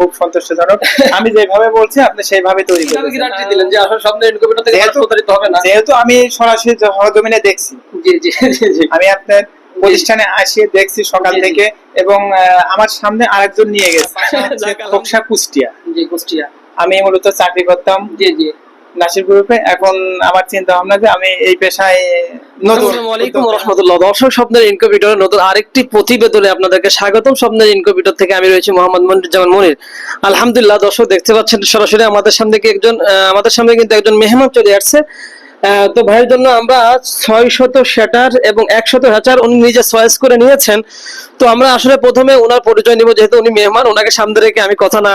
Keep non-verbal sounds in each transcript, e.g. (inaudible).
খুব সন্তুষ্টজনক আমি যেভাবে বলছি আপনি সেইভাবে তৈরি কীভাবে গ্যারান্টি দিলেন যে আসলে স্বপ্নের ইনকিউবেটর থেকে যেহেতু- প্রতারিত হবে না। যেহেতু আমি সরাসরি সহজমিনে দেখছি। জি জি জি জি। আমি আপনার প্রতিষ্ঠানে আসিয়ে দেখছি সকাল। থেকে এবং আমার সামনে আরেকজন নিয়ে গেছে। খোকসা কুষ্টিয়া। জি কুষ্টিয়া। আমি মূলত চাকরি করতাম। জি জি। নাসির গ্রুপে। এখন আমার চিন্তা ভাবনা যে আমি এই পেশায় নতুন আসসালামু আলাইকুম রহমতুল্লাহ। দর্শক স্বপ্নের ইনকিউবেটরের নতুন আরেকটি প্রতিবেদনে আপনাদেরকে স্বাগতম। স্বপ্নের ইনকিউবেটর থেকে আমি রয়েছি মোহাম্মদ মনির জামান মনির। আলহামদুলিল্লাহ দর্শক দেখতে পাচ্ছেন সরাসরি আমাদের সামনে কি একজন আমাদের সামনে কিন্তু একজন মেহমান চলে আসছে। তো ভাইয়ের জন্য আমরা ছয় শত শ্যাটার এবং একশত হ্যাচার উনি নিজে চয়েস করে নিয়েছেন। তো আমরা আসলে প্রথমে ওনার পরিচয় নিব যেহেতু উনি মেহমান ওনাকে সামনে রেখে আমি কথা না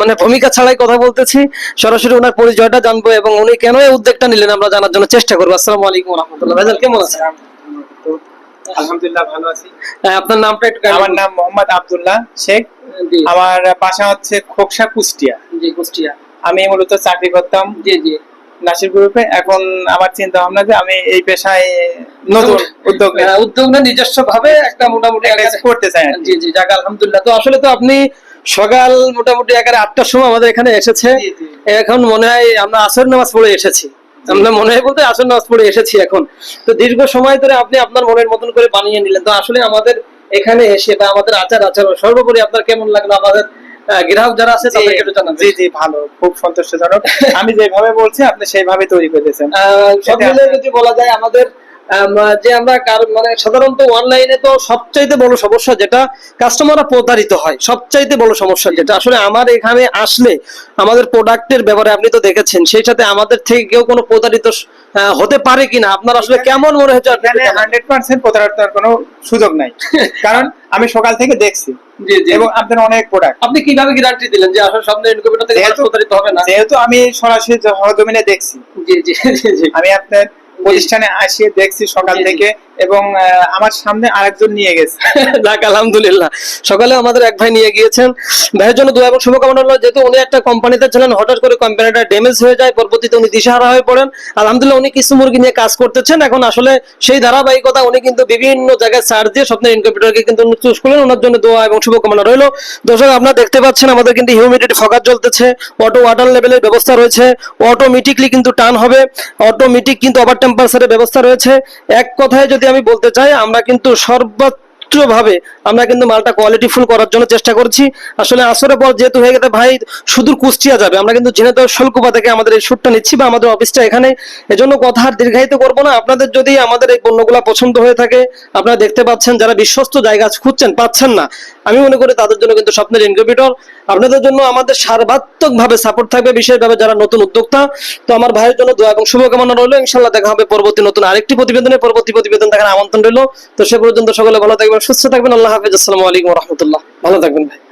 মানে ভূমিকা ছাড়াই কথা বলতেছি। সরাসরি ওনার পরিচয়টা জানব এবং উনি কেন এই উদ্যোগটা নিলেন আমরা জানার জন্য চেষ্টা করব। আসসালামু আলাইকুম রহমতুল্লাহ। ভাইজান কেমন আছেন? আলহামদুলিল্লাহ ভালো আছি। আপনার নামটা একটু আমার নাম মোহাম্মদ আব্দুল্লাহ শেখ। আমার বাসা হচ্ছে খোকসা কুষ্টিয়া। জি কুষ্টিয়া। আমি মূলত চাকরি করতাম। জি জি। নাসির গ্রুপে এখন আমার চিন্তা ভাবনা যে আমি এই পেশায় নতুন উদ্যোগ উদ্যোগ না নিজস্ব ভাবে একটা মোটামুটি করতে চাই জি জি যাক আলহামদুলিল্লাহ। তো আসলে তো আপনি সকাল মোটামুটি এগারো আটটার সময় আমাদের এখানে এসেছে। এখন মনে হয় আমরা আসর নামাজ পড়ে এসেছি। আমরা মনে হয় বলতে আসর নামাজ পড়ে এসেছি এখন। তো দীর্ঘ সময় ধরে আপনি আপনার মনের মতন করে বানিয়ে নিলেন। তো আসলে আমাদের এখানে এসে বা আমাদের আচার আচরণ সর্বোপরি আপনার কেমন লাগল? আমাদের গ্রাহক যারা আছে তাদেরকে একটু জানাবেন জি জি ভালো খুব সন্তুষ্টজনক। (laughs) আমি যেভাবে বলছি আপনি সেইভাবে তৈরি করে দিয়েছেন। সব মিলে যদি বলা যায় আমাদের আম, যে আমরা মানে সাধারণত অনলাইনে তো সবচাইতে বড় সমস্যা যেটা কাস্টমাররা প্রতারিত হয় সবচাইতে বড় সমস্যা যেটা। আসলে আমার এখানে আসলে আমাদের প্রোডাক্টের ব্যাপারে আপনি তো দেখেছেন সেই সাথে আমাদের থেকে কেউ কোনো প্রতারিত হতে পারে কিনা? আপনার আসলে কেমন মনে হচ্ছে। হান্ড্রেড পার্সেন্ট প্রতারণার কোনো সুযোগ নাই। (laughs) কারণ আমি সকাল থেকে দেখছি জি জি। এবং আপনার অনেক প্রোডাক্ট আপনি কীভাবে গ্যারান্টি দিলেন যে আসলে সামনে ইনকিউবেটর থেকে প্রতারিত হবে না? যেহেতু আমি সরাসরি সহজমিনে দেখছি। জি জি জি জি। আমি আপনার প্রতিষ্ঠানে আসিয়ে দেখছি সকাল। থেকে এবং আমার সামনে আরেকজন নিয়ে গেছে। (laughs) যাক আলহামদুলিল্লাহ। সকালে আমাদের এক ভাই নিয়ে গিয়েছেন। ভাইয়ের জন্য দোয়া এবং শুভকামনা হলো যেহেতু উনি একটা কোম্পানিতে ছিলেন হঠাৎ করে কোম্পানিটা ড্যামেজ হয়ে যায়। পরবর্তীতে উনি দিশাহারা হয়ে পড়েন। আলহামদুলিল্লাহ উনি কিছু মুরগি নিয়ে কাজ করতেছেন। এখন আসলে সেই ধারাবাহিকতা উনি কিন্তু বিভিন্ন জায়গায় সার্চ দিয়ে স্বপ্নের ইনকিউবেটরকে কিন্তু চুজ করলেন। ওনার জন্য দোয়া এবং শুভকামনা রইল। দর্শক আপনারা দেখতে পাচ্ছেন আমাদের কিন্তু হিউমিডিটি ফকার চলতেছে। অটো ওয়াটার লেভেলের ব্যবস্থা রয়েছে। অটোমেটিকলি কিন্তু টান হবে। অটোমেটিক কিন্তু ওভার টেম্পারেচারের ব্যবস্থা রয়েছে। এক কথায় যদি আমি বলতে চাই, আমরা কিন্তু সর্বোচ্চ ভাবে আমরা কিন্তু মালটা কোয়ালিটি ফুল করার জন্য চেষ্টা করছি। আসলে আসরের পর যেহেতু হয়ে গেছে, ভাই, সুদূর কুষ্টিয়া যাবে। আমরা কিন্তু ঝিনাইদহ শোলকুপা থেকে আমাদের এই শুটটা নিচ্ছি বা আমাদের অফিসটা এখানে, এজন্য কথা আর দীর্ঘায়িত করব না। আপনাদের যদি আমাদের এই পণ্যগুলো পছন্দ হয়ে থাকে, আপনারা দেখতে পাচ্ছেন, যারা বিশ্বস্ত জায়গা খুঁজছেন, পাচ্ছেন না। আমি মনে করি তাদের জন্য কিন্তু স্বপ্নের ইনকিউবেটর আপনাদের জন্য আমাদের সার্বাত্মক ভাবে সাপোর্ট থাকবে বিশেষভাবে যারা নতুন উদ্যোক্তা। তো আমার ভাইয়ের জন্য দোয়া এবং শুভকামনা রইল। ইনশাল্লাহ দেখা হবে পরবর্তী নতুন আরেকটি প্রতিবেদনে। পরবর্তী প্রতিবেদন দেখার আমন্ত্রণ রইল। তো সে পর্যন্ত সকলে ভালো থাকবেন, সুস্থ থাকবেন। আল্লাহ হাফিজ। আসসালামু আলাইকুম রহমতুল্লাহ। ভালো থাকবেন ভাই।